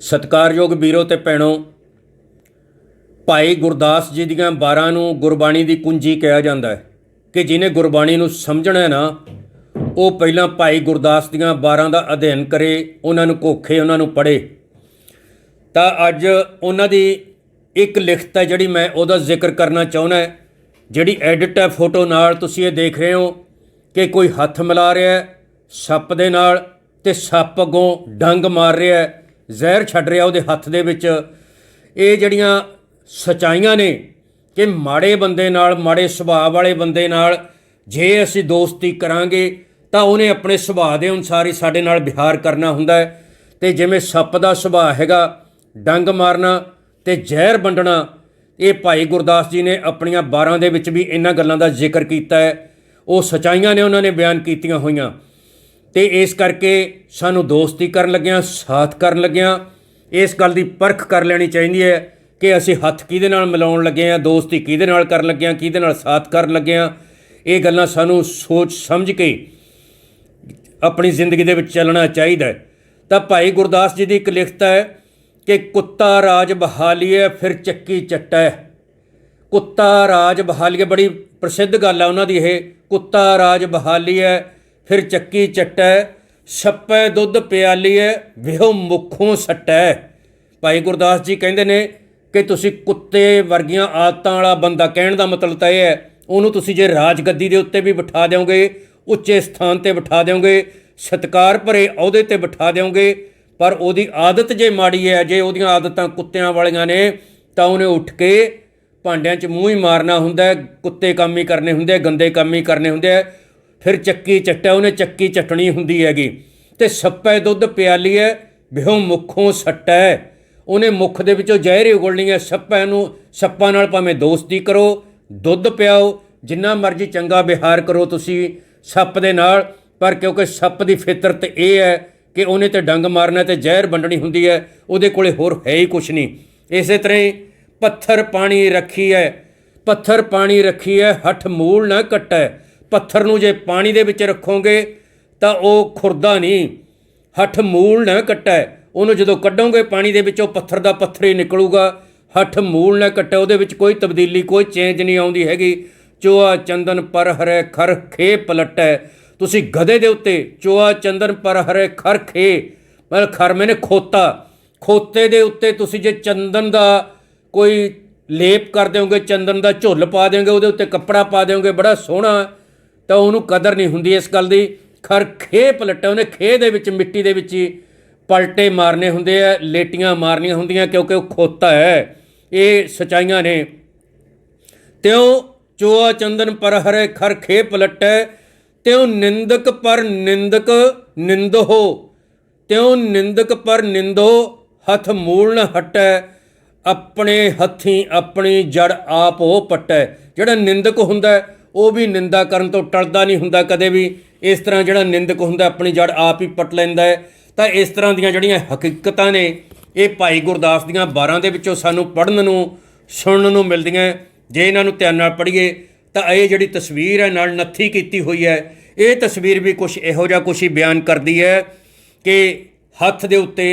ਸਤਿਕਾਰਯੋਗ ਵੀਰੋ ਤੇ ਭੈਣੋ, ਭਾਈ ਗੁਰਦਾਸ ਜੀ ਦੀਆਂ 12 ਨੂੰ ਗੁਰਬਾਣੀ ਦੀ ਕੁੰਜੀ ਕਿਹਾ ਜਾਂਦਾ ਹੈ ਕਿ ਜਿਹਨੇ ਗੁਰਬਾਣੀ ਨੂੰ ਸਮਝਣਾ ਹੈ ਨਾ, ਉਹ ਪਹਿਲਾਂ ਭਾਈ ਗੁਰਦਾਸ ਦੀਆਂ 12 ਦਾ ਅਧਿਐਨ ਕਰੇ, ਉਹਨਾਂ ਨੂੰ ਕੋਖੇ ਉਹਨਾਂ ਨੂੰ ਪੜ੍ਹੇ। ਤਾਂ ਅੱਜ ਉਹਨਾਂ ਦੀ ਇੱਕ ਲਿਖਤ ਹੈ ਜਿਹੜੀ ਮੈਂ ਉਹਦਾ ਜ਼ਿਕਰ ਕਰਨਾ ਚਾਹੁੰਦਾ ਹੈ, ਜਿਹੜੀ ਐਡਿਟ ਹੈ ਫੋਟੋ ਨਾਲ ਤੁਸੀਂ ਇਹ ਦੇਖ ਰਹੇ ਹੋ ਕਿ ਕੋਈ ਹੱਥ ਮਿਲਾ ਰਿਹਾ ਹੈ, ਸੱਪ ਦੇ ਨਾਲ ਤੇ ਸੱਪ ਅੱਗੋਂ ਡੰਗ ਮਾਰ ਰਿਹਾ ਹੈ। ਜ਼ਹਿਰ ਛੱਡ ਰਿਹਾ ਉਹਦੇ ਹੱਥ ਦੇ ਵਿੱਚ। ਇਹ ਜਿਹੜੀਆਂ ਸਚਾਈਆਂ ਨੇ ਕਿ ਮਾੜੇ ਬੰਦੇ ਨਾਲ, ਮਾੜੇ ਸੁਭਾਅ ਵਾਲੇ ਬੰਦੇ ਨਾਲ ਜੇ ਅਸੀਂ ਦੋਸਤੀ ਕਰਾਂਗੇ, ਤਾਂ ਉਹਨੇ ਆਪਣੇ ਸੁਭਾਅ ਦੇ ਅਨੁਸਾਰ ਹੀ ਸਾਡੇ ਨਾਲ ਵਿਹਾਰ ਕਰਨਾ ਹੁੰਦਾ ਹੈ। ਤੇ ਜਿਵੇਂ ਸੱਪ ਦਾ ਸੁਭਾਅ ਹੈਗਾ, ਡੰਗ ਮਾਰਨਾ ਤੇ ਜ਼ਹਿਰ ਵੰਡਣਾ, ਇਹ ਭਾਈ ਗੁਰਦਾਸ ਜੀ ਨੇ ਆਪਣੀਆਂ 12 ਦੇ ਵਿੱਚ ਵੀ ਇਹਨਾਂ ਗੱਲਾਂ ਦਾ ਜ਼ਿਕਰ ਕੀਤਾ ਹੈ। ਉਹ ਸਚਾਈਆਂ ਨੇ ਉਹਨਾਂ ਨੇ ਬਿਆਨ ਕੀਤੀਆਂ ਹੋਈਆਂ। ਤੇ ਇਸ ਕਰਕੇ ਸਾਨੂੰ ਦੋਸਤੀ ਕਰਨ ਲੱਗਿਆਂ, ਸਾਥ ਕਰਨ ਲੱਗਿਆਂ, ਇਸ ਗੱਲ ਦੀ ਪਰਖ ਕਰ ਲੈਣੀ ਚਾਹੀਦੀ ਹੈ ਕਿ ਅਸੀਂ ਹੱਥ ਕਿਹਦੇ ਨਾਲ ਮਿਲਾਉਣ ਲੱਗੇ ਆ ਦੋਸਤੀ ਕਿਹਦੇ ਨਾਲ ਕਰਨ ਲੱਗੇ ਆ ਕਿਹਦੇ ਨਾਲ ਸਾਥ ਕਰਨ ਲੱਗੇ ਆ ਇਹ ਗੱਲਾਂ ਸਾਨੂੰ ਸੋਚ ਸਮਝ ਕੇ ਆਪਣੀ ਜ਼ਿੰਦਗੀ ਦੇ ਵਿੱਚ ਚੱਲਣਾ ਚਾਹੀਦਾ ਤਾਂ ਭਾਈ ਗੁਰਦਾਸ ਜੀ ਦੀ ਇੱਕ ਲਿਖਤ ਹੈ ਕਿ ਕੁੱਤਾ ਰਾਜ ਬਹਾਲੀਏ ਫਿਰ ਚੱਕੀ ਚੱਟੈ। ਕੁੱਤਾ ਰਾਜ ਬਹਾਲੀਏ ਬੜੀ ਪ੍ਰਸਿੱਧ ਗੱਲ ਆ ਉਹਨਾਂ ਦੀ ਇਹ। ਕੁੱਤਾ ਰਾਜ ਬਹਾਲੀਏ ਫਿਰ ਚੱਕੀ ਚੱਟੈ, ਛੱਪੈ ਦੁੱਧ ਪਿਆਲੀਐ, ਵਿਹੋ ਮੁਖੋਂ ਸੱਟੈ। ਭਾਈ ਗੁਰਦਾਸ ਜੀ ਕਹਿੰਦੇ ਨੇ ਕਿ ਤੁਸੀਂ ਕੁੱਤੇ ਵਰਗੀਆਂ ਆਦਤਾਂ ਵਾਲਾ ਬੰਦਾ, ਕਹਿਣ ਦਾ ਮਤਲਬ ਤਾਂ ਇਹ ਹੈ, ਉਹਨੂੰ ਤੁਸੀਂ ਜੇ ਰਾਜ ਗੱਦੀ ਦੇ ਉੱਤੇ ਵੀ ਬਿਠਾ ਦਿਓਗੇ, ਉੱਚੇ ਸਥਾਨ ਤੇ ਬਿਠਾ ਦਿਓਗੇ, ਸਤਕਾਰ ਭਰੇ ਅਹੁਦੇ ਤੇ ਬਿਠਾ ਦਿਓਗੇ, ਪਰ ਉਹਦੀ ਆਦਤ ਜੇ ਮਾੜੀ ਹੈ, ਜੇ ਉਹਦੀਆਂ ਆਦਤਾਂ ਕੁੱਤਿਆਂ ਵਾਲੀਆਂ ਨੇ, ਤਾਂ ਉਹਨੇ ਉੱਠ ਕੇ ਭਾਂਡਿਆਂ 'ਚ ਮੂੰਹ ਹੀ ਮਾਰਨਾ ਹੁੰਦਾ ਕੁੱਤੇ ਕੰਮ ਹੀ ਕਰਨੇ ਹੁੰਦੇ ਗੰਦੇ ਕੰਮ ਹੀ ਕਰਨੇ ਹੁੰਦੇ ਆ ਫਿਰ ਚੱਕੀ ਚੱਟਾ ਉਹਨੇ ਚੱਕੀ ਚੱਟਣੀ ਹੁੰਦੀ ਹੈਗੀ। ਤੇ ਸੱਪੈ ਦੁੱਧ ਪਿਆਲੀ ਹੈ ਬਿਹੋਂ ਮੁਖੋਂ ਸੱਟੈ ਉਹਨੇ ਮੁੱਖ ਦੇ ਵਿੱਚੋਂ ਜ਼ਹਿਰ ਹੀ ਉਗਲਣੀ ਹੈ ਸੱਪੈ ਨੂੰ, ਸੱਪਾਂ ਨਾਲ ਭਾਵੇਂ ਦੋਸਤੀ ਕਰੋ, ਦੁੱਧ ਪਿਆਓ, ਜਿੰਨਾ ਮਰਜ਼ੀ ਚੰਗਾ ਵਿਹਾਰ ਕਰੋ ਤੁਸੀਂ ਸੱਪ ਦੇ ਨਾਲ। ਪਰ ਕਿਉਂਕਿ ਸੱਪ ਦੀ ਫਿਤਰਤ ਇਹ ਹੈ ਕਿ ਉਹਨੇ ਤੇ ਡੰਗ ਮਾਰਨਾ ਤੇ ਜ਼ਹਿਰ ਵੰਡਣੀ ਹੁੰਦੀ ਹੈ ਉਹਦੇ ਕੋਲੇ ਹੋਰ ਹੈ ਹੀ ਕੁਛ ਨਹੀਂ। ਇਸੇ ਤਰ੍ਹਾਂ ਹੀ ਪੱਥਰ ਪਾਣੀ ਰੱਖੀ ਹੈ ਪੱਥਰ ਪਾਣੀ ਰੱਖੀ ਹੈ ਹੱਠ ਮੂਲ ਨਾ ਕੱਟੈ। ਪੱਥਰ ਨੂੰ ਜੇ ਪਾਣੀ ਦੇ ਵਿੱਚ ਰੱਖੋਗੇ ਤਾਂ ਉਹ ਖੁਰਦਾ ਨਹੀਂ। ਹੱਠ ਮੂਲ ਨਾ ਕੱਟੈ, ਉਹਨੂੰ ਜਦੋਂ ਕੱਢੋਗੇ ਪਾਣੀ ਦੇ ਵਿੱਚੋਂ ਪੱਥਰ ਦਾ ਪੱਥਰ ਹੀ ਨਿਕਲੂਗਾ। ਹੱਠ ਮੂਲ ਨਾ ਕੱਟੈ, ਉਹਦੇ ਵਿੱਚ ਕੋਈ ਤਬਦੀਲੀ, ਕੋਈ ਚੇਂਜ ਨਹੀਂ ਆਉਂਦੀ ਹੈਗੀ। ਚੋਆ ਚੰਦਨ ਪਰ ਹਰੇ ਖਰ ਖੇ ਪਲਟੈ। ਤੁਸੀਂ ਗਧੇ ਦੇ ਉੱਤੇ ਚੋਆ ਚੰਦਨ ਪਰ ਹਰੇ ਖਰ ਖੇ। ਮਤਲਬ ਖਰ ਮੈਨੇ ਖੋਤਾ। ਖੋਤੇ ਦੇ ਉੱਤੇ ਤੁਸੀਂ ਜੇ ਚੰਦਨ ਦਾ ਕੋਈ ਲੇਪ ਕਰ ਦਿਓਗੇ, ਚੰਦਨ ਦਾ ਝੁੱਲ ਪਾ ਦਿਓਗੇ, ਉਹਦੇ ਉੱਤੇ ਕੱਪੜਾ ਪਾ ਦਿਓਗੇ, ਬੜਾ ਸੋਹਣਾ। ਤਾਂ ਉਹਨੂੰ ਕਦਰ ਨਹੀਂ ਹੁੰਦੀ ਇਸ ਗੱਲ ਦੀ। ਖਰ ਖੇ ਪਲਟੇ ਉਹਨੇ ਖੇ ਦੇ ਵਿੱਚ, ਮਿੱਟੀ ਦੇ ਵਿੱਚ ਹੀ ਪਲਟੇ ਮਾਰਨੇ ਹੁੰਦੇ ਆ, ਲੇਟੀਆਂ ਮਾਰਨੀਆਂ ਹੁੰਦੀਆਂ ਕਿਉਂਕਿ ਉਹ ਖੋਤਾ ਹੈ। ਇਹ ਸਚਾਈਆਂ ਨੇ। ਤਿਉ ਚੋਆ ਚੰਦਨ ਪਰ ਹਰੇ ਖਰ ਖੇ ਪਲਟੈ ਤਿਉ ਨਿੰਦਕ ਪਰ ਨਿੰਦਕ ਨਿੰਦੋ, ਤਿਉ ਨਿੰਦਕ ਪਰ ਨਿੰਦੋ ਹੱਥ ਮੂਲ ਨ ਹਟੈ, ਆਪਣੇ ਹੱਥੀਂ ਆਪਣੀ ਜੜ ਆਪ ਉਹ ਪਟੈ। ਜਿਹੜਾ ਨਿੰਦਕ ਹੁੰਦਾ ਉਹ ਵੀ ਨਿੰਦਾ ਕਰਨ ਤੋਂ ਟਲਦਾ ਨਹੀਂ ਹੁੰਦਾ ਕਦੇ ਵੀ। ਇਸ ਤਰ੍ਹਾਂ ਜਿਹੜਾ ਨਿੰਦਕ ਹੁੰਦਾ, ਆਪਣੀ ਜੜ ਆਪ ਹੀ ਪਟ ਲੈਂਦਾ ਹੈ। ਤਾਂ ਇਸ ਤਰ੍ਹਾਂ ਦੀਆਂ ਜਿਹੜੀਆਂ ਹਕੀਕਤਾਂ ਨੇ, ਇਹ ਭਾਈ ਗੁਰਦਾਸ ਦੀਆਂ 12 ਦੇ ਵਿੱਚੋਂ ਸਾਨੂੰ ਪੜ੍ਹਨ ਨੂੰ, ਸੁਣਨ ਨੂੰ ਮਿਲਦੀਆਂ ਜੇ ਇਹਨਾਂ ਨੂੰ ਧਿਆਨ ਨਾਲ ਪੜ੍ਹੀਏ, ਤਾਂ ਇਹ ਜਿਹੜੀ ਤਸਵੀਰ ਹੈ, ਨਾਲ ਨੱਥੀ ਕੀਤੀ ਹੋਈ ਹੈ। ਇਹ ਤਸਵੀਰ ਵੀ ਕੁਝ ਇਹੋ ਜਿਹਾ ਕੁਝ ਹੀ ਬਿਆਨ ਕਰਦੀ ਹੈ ਕਿ ਹੱਥ ਦੇ ਉੱਤੇ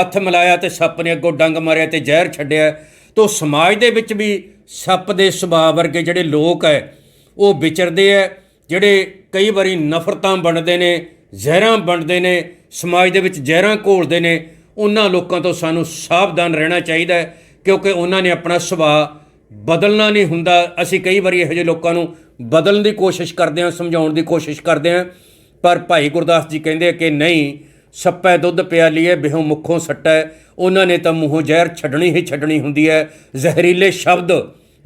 ਹੱਥ ਮਿਲਾਇਆ ਤੇ ਸੱਪ ਨੇ ਅੱਗੋਂ ਡੰਗ ਮਾਰਿਆ ਤੇ ਜ਼ਹਿਰ ਛੱਡਿਆ ਤੋ ਸਮਾਜ ਦੇ ਵਿੱਚ ਵੀ ਸੱਪ ਦੇ ਸੁਭਾਅ ਵਰਗੇ ਜਿਹੜੇ ਲੋਕ ਹੈ ਉਹ ਵਿਚਰਦੇ ਹੈ ਜਿਹੜੇ ਕਈ ਵਾਰੀ ਨਫ਼ਰਤਾਂ ਬਣਦੇ ਨੇ, ਜ਼ਹਿਰਾਂ ਬਣਦੇ ਨੇ, ਸਮਾਜ ਦੇ ਵਿੱਚ ਜ਼ਹਿਰਾਂ ਘੋਲਦੇ ਨੇ, ਉਹਨਾਂ ਲੋਕਾਂ ਤੋਂ ਸਾਨੂੰ ਸਾਵਧਾਨ ਰਹਿਣਾ ਚਾਹੀਦਾ ਹੈ, ਕਿਉਂਕਿ ਉਹਨਾਂ ਨੇ ਆਪਣਾ ਸੁਭਾਅ ਬਦਲਣਾ ਨਹੀਂ ਹੁੰਦਾ। ਅਸੀਂ ਕਈ ਵਾਰੀ ਇਹੋ ਜਿਹੇ ਲੋਕਾਂ ਨੂੰ ਬਦਲਣ ਦੀ ਕੋਸ਼ਿਸ਼ ਕਰਦੇ ਹਾਂ, ਸਮਝਾਉਣ ਦੀ ਕੋਸ਼ਿਸ਼ ਕਰਦੇ ਹਾਂ, ਪਰ ਭਾਈ ਗੁਰਦਾਸ ਜੀ ਕਹਿੰਦੇ ਕਿ ਨਹੀਂ, ਸੱਪੈ ਦੁੱਧ ਪਿਆਲੀਏ ਬਿਹੋਂ ਮੁਖੋਂ ਸੱਟੈ ਉਹਨਾਂ ਨੇ ਤਾਂ ਮੂੰਹੋਂ ਜ਼ਹਿਰ ਛੱਡਣੀ ਹੀ ਛੱਡਣੀ ਹੁੰਦੀ ਹੈ। ਜ਼ਹਿਰੀਲੇ ਸ਼ਬਦ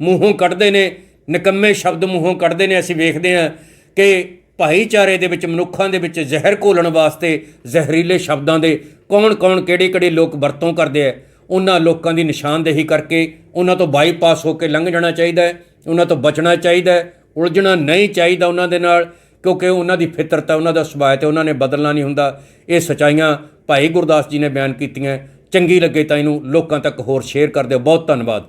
ਮੂੰਹੋਂ ਕੱਢਦੇ ਨੇ ਨਿਕੰਮੇ ਸ਼ਬਦ ਮੂੰਹੋਂ ਕੱਢਦੇ ਨੇ, ਅਸੀਂ ਵੇਖਦੇ ਹਾਂ ਕਿ ਭਾਈਚਾਰੇ ਦੇ ਵਿੱਚ, ਮਨੁੱਖਾਂ ਦੇ ਵਿੱਚ ਜ਼ਹਿਰ ਘੋਲਣ ਵਾਸਤੇ ਜ਼ਹਿਰੀਲੇ ਸ਼ਬਦਾਂ ਦੇ ਕੌਣ-ਕੌਣ ਕਿਹੜੇ-ਕਿਹੜੇ ਲੋਕ ਵਰਤੋਂ ਕਰਦੇ ਆ, ਉਹਨਾਂ ਲੋਕਾਂ ਦੀ ਨਿਸ਼ਾਨਦੇਹੀ ਕਰਕੇ ਉਹਨਾਂ ਤੋਂ ਬਾਈਪਾਸ ਹੋ ਕੇ ਲੰਘ ਜਾਣਾ ਚਾਹੀਦਾ ਹੈ, ਉਹਨਾਂ ਤੋਂ ਬਚਣਾ ਚਾਹੀਦਾ ਹੈ, ਉਲਝਣਾ ਨਹੀਂ ਚਾਹੀਦਾ ਉਹਨਾਂ ਦੇ ਨਾਲ, ਕਿਉਂਕਿ ਉਹਨਾਂ ਦੀ ਫਿਤਰਤ ਹੈ ਉਹਨਾਂ ਦਾ ਸੁਭਾਅ ਹੈ ਤੇ ਉਹਨਾਂ ਨੇ ਬਦਲਣਾ ਨਹੀਂ ਹੁੰਦਾ। ਇਹ ਸਚਾਈਆਂ ਭਾਈ ਗੁਰਦਾਸ ਜੀ ਨੇ ਬਿਆਨ ਕੀਤੀਆਂ ਚੰਗੀ ਲੱਗੇ ਤਾਂ ਇਹਨੂੰ ਲੋਕਾਂ ਤੱਕ ਹੋਰ ਸ਼ੇਅਰ ਕਰ ਦਿਓ। ਬਹੁਤ ਧੰਨਵਾਦ।